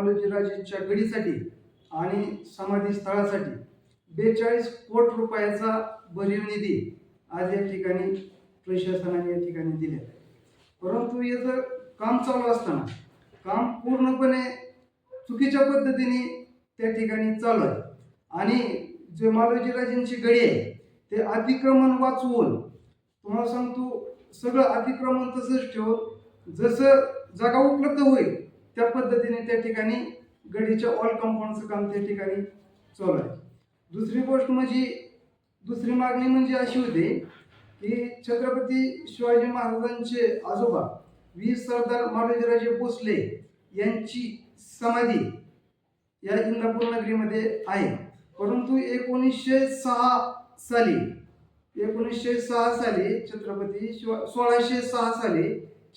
मालोजीराजेंच्या गडीसाठी आणि समाधी स्थळासाठी बेचाळीस कोट रुपयाचा भरीव निधी आज या ठिकाणी प्रशासनाने या ठिकाणी दिल्या आहे परंतु याचं काम चालू असताना काम पूर्णपणे चुकीच्या पद्धतीने त्या ठिकाणी चालू आहे. आणि जे मालोजीराजेंची गडी आहे ते अतिक्रमण वाचवून तुम्हाला सांगतो सगळं अतिक्रमण तसंच ठेवून जसं जागा उपलब्ध होईल त्या पद्धतीने त्या ठिकाणी गडीच्या ऑल कंपाऊंडचं काम त्या ठिकाणी चालू आहे. दुसरी गोष्ट म्हणजे दुसरी मागणी म्हणजे अशी होती की छत्रपती शिवाजी महाराजांचे आजोबा वीर सरदार मालोजीराजे भोसले यांची समाधी या इंदापूर नगरीमध्ये आहे. परंतु एकोणीसशे सहा साली एकोणीसशे सहा साली छत्रपती शिवा सोळाशे सहा साली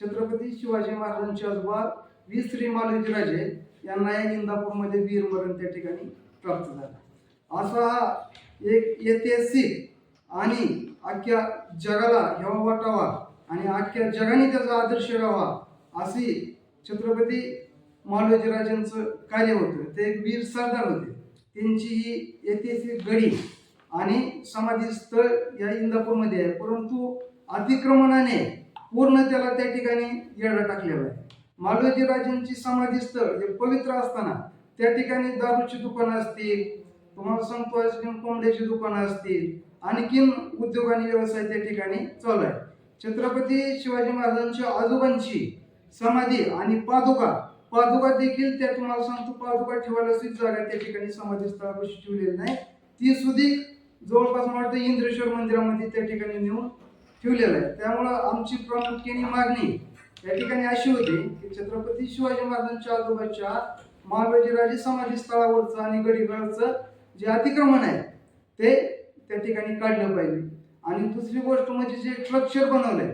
छत्रपती शिवाजी महाराजांचे आजोबा वीर श्री मालोजीराजे यांना या इंदापूरमध्ये वीरमरण त्या ठिकाणी प्राप्त झाला. असा हा एक ऐतिहासिक आणि अख्ख्या जगाला हेवा वाटावा आणि अख्ख्या जगाने त्याचा आदर्श राहावा अशी छत्रपती मालोजीराजांचं कार्य होतं. ते एक वीर सरदार होते. त्यांची ही ऐतिहासिक गडी आणि समाधी स्थळ या इंदापूरमध्ये आहे. परंतु अतिक्रमणाने पूर्ण त्याला त्या ठिकाणी येडा टाकलेला आहे. मालोजीराजांची समाधी स्थळ हे पवित्र असताना त्या ठिकाणी दारूची दुकानं असतील तुम्हाला सांगतो आईस्क्रीम कोंबड्याची दुकानं असतील आणखीन उद्योग आणि व्यवसाय त्या ठिकाणी चालू आहे. छत्रपती शिवाजी महाराजांच्या आजोबांची समाधी आणि पादुका पादुका देखील त्या तुम्हाला सांगतो पादुका ठेवायला सुद्धा जागा त्या ठिकाणी समाधी स्थळापाशी ठेवलेली नाही. ती सुधी जवळपास मला वाटतं इंद्रेश्वर मंदिरामध्ये त्या ठिकाणी नेऊन ठेवलेलं आहे. त्यामुळं आमची प्रामुख्याने मागणी या ठिकाणी अशी होती की छत्रपती शिवाजी महाराजांच्या आजोबाच्या महाबाजीराजे समाधी स्थळावरचं आणि गडीगडचं जे अतिक्रमण आहे ते त्या ठिकाणी काढलं पाहिजे. आणि दुसरी गोष्ट म्हणजे जे स्ट्रक्चर बनवलंय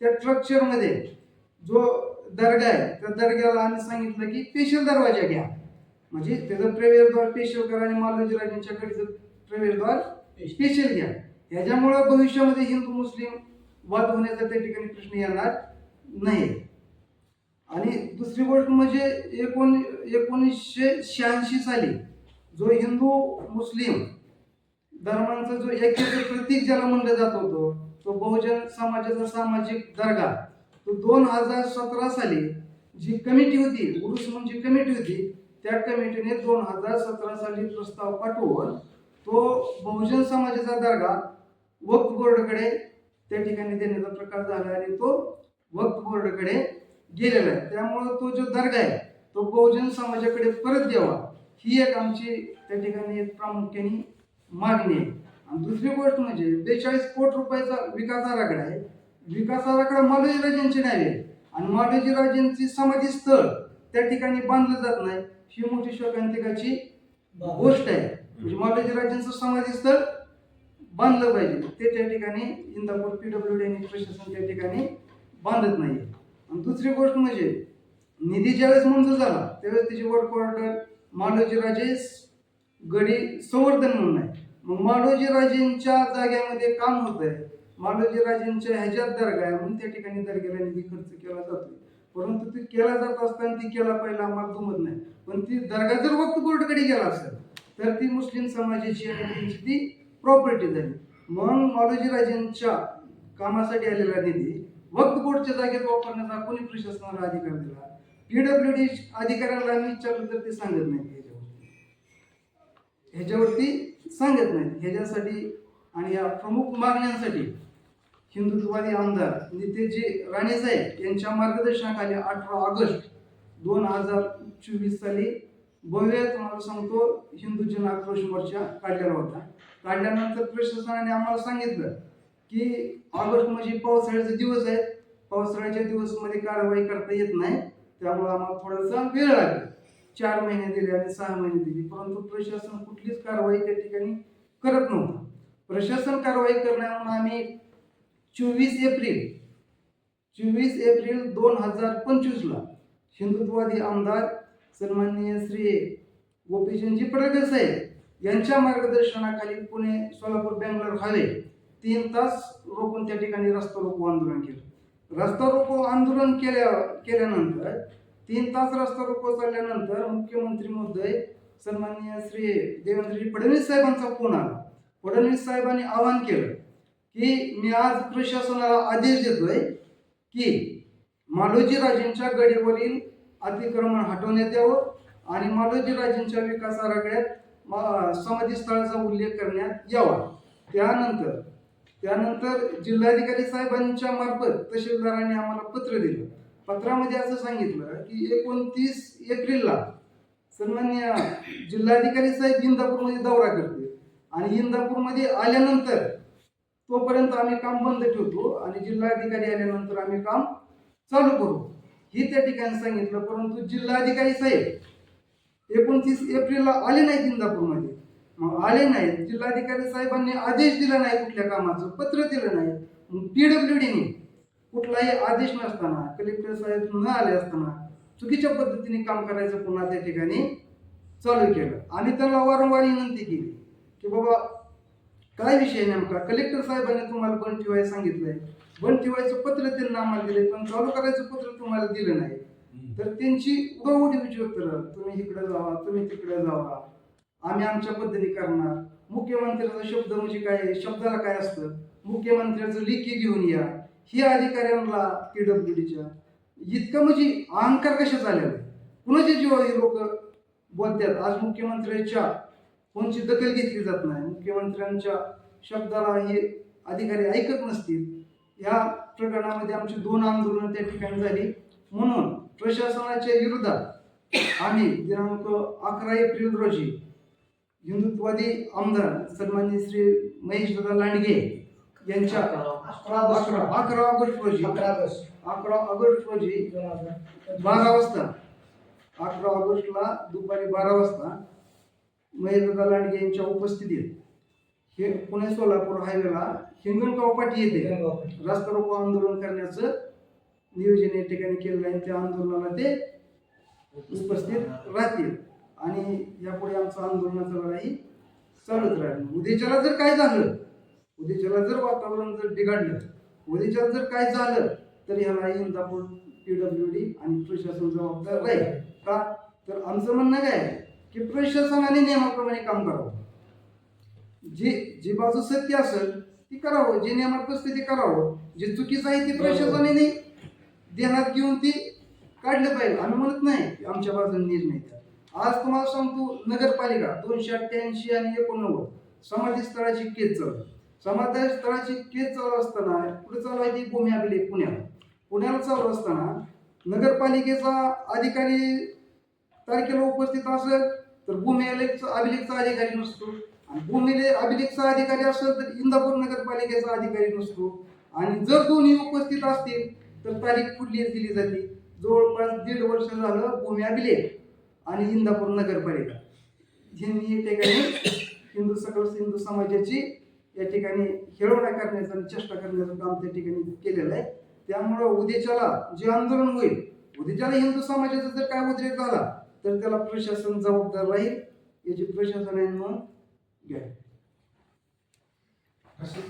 त्या स्ट्रक्चरमध्ये जो दर्गा आहे त्या दर्ग्याला आम्ही सांगितलं की स्पेशल दरवाजा घ्या. म्हणजे त्याचं प्रवेशद्वार स्पेशल करा आणि मालोजीराजांच्या कडचं प्रवेशद्वार स्पेशल घ्या. ह्याच्यामुळं भविष्यामध्ये हिंदू मुस्लिम वाद होण्याचा त्या ठिकाणी प्रश्न येणार. नाही. आणि दुसरी गोष्ट म्हणजे एकोण एकोणीसशे शहाऐंशी साली जो हिंदू मुस्लिम धर्मांचा जो ऐक्याचं प्रतीक ज्याला म्हणलं जात होतं तो बहुजन समाजाचा सामाजिक दर्गा तो दोन हजार सतरा साली जी कमिटी होती उरुस म्हणजे कमिटी होती त्या कमिटीने दोन हजार सतरा साली प्रस्ताव पाठवून तो बहुजन समाजाचा दर्गा वक्फ बोर्डकडे त्या ठिकाणी देण्याचा प्रकार झाला आणि तो वक्फ बोर्डकडे गेलेला आहे. त्यामुळं तो जो दर्गा आहे तो बहुजन समाजाकडे परत द्यावा ही एक आमची त्या ठिकाणी एक प्रामुख्याने मागणी आहे. आणि दुसरी गोष्ट म्हणजे बेचाळीस कोटी रुपयाचा विकास आराखडा आहे. विकास आराखडा मालोजीराजांचे नाही आहे. आणि मालोजीराजांची समाधी स्थळ त्या ठिकाणी बांधलं जात नाही ही मोठी शोकांतिकाची गोष्ट आहे. म्हणजे मालोजीराजांचं समाधी स्थळ बांधलं पाहिजे. ते त्या ठिकाणी इंदापूर पीडब्ल्यू डी आणि प्रशासन त्या ठिकाणी बांधत नाही आणि दुसरी गोष्ट म्हणजे निधी ज्यावेळेस मंजूर झाला त्यावेळेस त्याची वर्क ऑर्डर मालोजीराजे गडी संवर्धन म्हणून आहे. मग मालोजीराजेंच्या जाग्यामध्ये काम होत आहे मालोजीराजेंच्या ह्याच्यात दर्गा आहे म्हणून त्या ठिकाणी दर्ग्याला निधी खर्च केला जातो परंतु ती केला जात असताना ती केला पहिला आम्हाला दुमत नाही. पण ती दर्गा जर वक्त बोर्डकडे गेला असेल तर ती मुस्लिम समाजाची आणि त्यांची ती प्रॉपर्टी झाली. म्हणून मालोजीराजेंच्या कामासाठी आलेला निधी वक्त बोर्डच्या जागेत वापरण्याचा कोणी प्रशासनाला अधिकार दिला? पीडब्ल्यू डी अधिकाऱ्याला विचारलं तर ते सांगत नाही ह्याच्यावरती. ह्याच्यावरती सांगत नाहीत. ह्याच्यासाठी आणि या प्रमुख मागण्यांसाठी हिंदुत्ववादी आमदार नेतेजी राणेसाहेब यांच्या मार्गदर्शनाखाली अठरा ऑगस्ट दोन हजार चोवीस साली भव्य तुम्हाला सांगतो हिंदू जन आक्रोश मोर्चा काढलेला होता. काढल्यानंतर प्रशासनाने आम्हाला सांगितलं की ऑगस्ट म्हणजे पावसाळ्याचे दिवस आहेत. पावसाळ्याच्या दिवसमध्ये कारवाई करता येत नाही. त्यामुळे आम्हाला थोडासा वेळ लागेल. चार महिने दिले आणि सहा महिने दिली. परंतु प्रशासन कुठलीच कारवाई त्या ठिकाणी करत नव्हतं. प्रशासन कारवाई करण्यामुळे आम्ही चोवीस एप्रिल चोवीस एप्रिल दोन हजार पंचवीसला हिंदुत्ववादी आमदार सन्माननीय श्री गोपीचंदजी पडळकर साहेब यांच्या मार्गदर्शनाखाली पुणे सोलापूर बेंगलोर हायवे तीन तास रोखून त्या ठिकाणी रस्ता रोको आंदोलन केलं. रस्ता रोको आंदोलन केल्या केल्यानंतर तीन तास रस्ता रोको चालल्यानंतर मुख्यमंत्री महोदय सन्माननीय श्री देवेंद्रजी फडणवीस साहेबांचा फोन आला. फडणवीस साहेबांनी आवाहन केलं की मी आज प्रशासनाला आदेश देतोय की मालोजी राजेंच्या गडीवरील अतिक्रमण हटवण्यात यावं आणि मालोजी राजेंच्या विकास आराखड्यात मा- समाधी स्थळाचा उल्लेख करण्यात यावा. त्यानंतर त्यानंतर जिल्हाधिकारी साहेबांच्या मार्फत तहसीलदारांनी आम्हाला पत्र दिलं. पत्रामध्ये असं सांगितलं की एकोणतीस एप्रिलला सन्मान्य जिल्हाधिकारी साहेब इंदापूरमध्ये दौरा करते आणि इंदापूरमध्ये आल्यानंतर तोपर्यंत आम्ही काम बंद ठेवतो आणि जिल्हाधिकारी आल्यानंतर आम्ही काम चालू करू. ही त्या ठिकाणी सांगितलं परंतु जिल्हाधिकारी साहेब एकोणतीस एप्रिलला आले नाहीत इंदापूरमध्ये. मग आले नाहीत. जिल्हाधिकारी साहेबांनी आदेश दिला नाही कुठल्या कामाचं पत्र दिलं नाही. मग पीडब्ल्यू डीने कुठलाही आदेश नसताना कलेक्टर साहेब न आले असताना चुकीच्या पद्धतीने काम करायचं पुन्हा त्या ठिकाणी चालू केलं. आणि त्यांना वारंवार विनंती केली की बाबा काय विषय नेमका? कलेक्टर साहेबांनी तुम्हाला बंद ठेवायला सांगितलंय. बंद ठेवायचं पत्र त्यांना आम्हाला दिले पण चालू करायचं पत्र तुम्हाला दिलं नाही. तर त्यांची उडवडीची उत्तरं तुम्ही इकडे जावा तुम्ही तिकडे जावा. आम्ही आमच्या पद्धती करणार. मुख्यमंत्र्याचा शब्द म्हणजे काय? शब्दाला काय असतं? मुख्यमंत्र्याचं लिखी घेऊन या. ही अधिकाऱ्यांना पीडब्ल्यू डीच्या इतकं म्हणजे अहंकार कशा झालेला कुणाच्या जीवा हे लोक बोलतात? आज मुख्यमंत्र्यांच्या कोणची दखल घेतली जात नाही. मुख्यमंत्र्यांच्या शब्दाला हे अधिकारी ऐकत नसतील. या प्रकरणामध्ये आमची दोन आंदोलनं त्या ठिकाणी झाली. म्हणून प्रशासनाच्या विरोधात आम्ही दिनांक अकरा एप्रिल रोजी हिंदुत्वादी आमदार सन्माननीय श्री महेशदादा लांडगे यांच्या अकरा अकरा अकरा ऑगस्ट रोजी अकरा ऑगस्ट. अकरा ऑगस्ट रोजी बारा वाजता अकरा ऑगस्टला दुपारी बारा वाजता महेशदादा लांडगे यांच्या उपस्थितीत हे पुणे सोलापूर हायवेला हिंगणगाव पाठी येते. रस्ता रोको आंदोलन करण्याचं नियोजन या ठिकाणी केलेलं आहे. त्या आंदोलनाला ते उपस्थित राहतील. आणि यापुढे आमचं आंदोलनाचा लढाई चालूच राहील. उद्याच्याला जर काय झालं उद्याच्याला जर वातावरण जर बिघडलं उद्याच्याला जर काय झालं तर ह्याला इंदापूर पीडब्ल्यू डी आणि प्रशासन जबाबदार राहील. का? तर आमचं म्हणणं काय आहे? की प्रशासनाने नियमाप्रमाणे काम करावं. जी जी बाजू सत्य असेल ती करावं. जे नियमात असते ते करावं. जे चुकीचं आहे ते प्रशासनाने देण्यात घेऊन ती काढलं पाहिजे. आम्ही म्हणत नाही आमच्या बाजूने निर्णय घ्या. आज तुम्हाला सांगतो नगरपालिका दोनशे अठ्ठ्याऐंशी आणि एकोणनव्वद. समाधी स्थळाची केस चालू. समाधी स्थळाची केस चालू असताना पुढे चालू आहे ती? भूमी आपली पुण्याला. पुण्याला चालू असताना नगरपालिकेचा अधिकारी तारखेला उपस्थित असेल तर भूमी अभिलेखचा अभिलेखचा अधिकारी नसतो. आणि भूमी अभिलेखचा अधिकारी असेल तर इंदापूर नगरपालिकेचा अधिकारी नसतो. आणि जर दोन्ही उपस्थित असतील तर तारीख पुढली दिली जाते? जवळपास दीड वर्ष झालं भूमी अभिलेख आणि इंदापूर नगरपालिका. यांनी या ठिकाणी हिंदू सकल हिंदू समाजाची या ठिकाणी खेळवण्या करण्याचं आणि चेष्टा करण्याचं काम त्या ठिकाणी केलेलं आहे. त्यामुळं उद्याच्याला जे आंदोलन होईल उद्याच्याला हिंदू समाजाचा जर काय उद्रेक झाला तर त्याला प्रशासन जबाबदार राहील याची प्रशासनाने नोंद घ्या. असं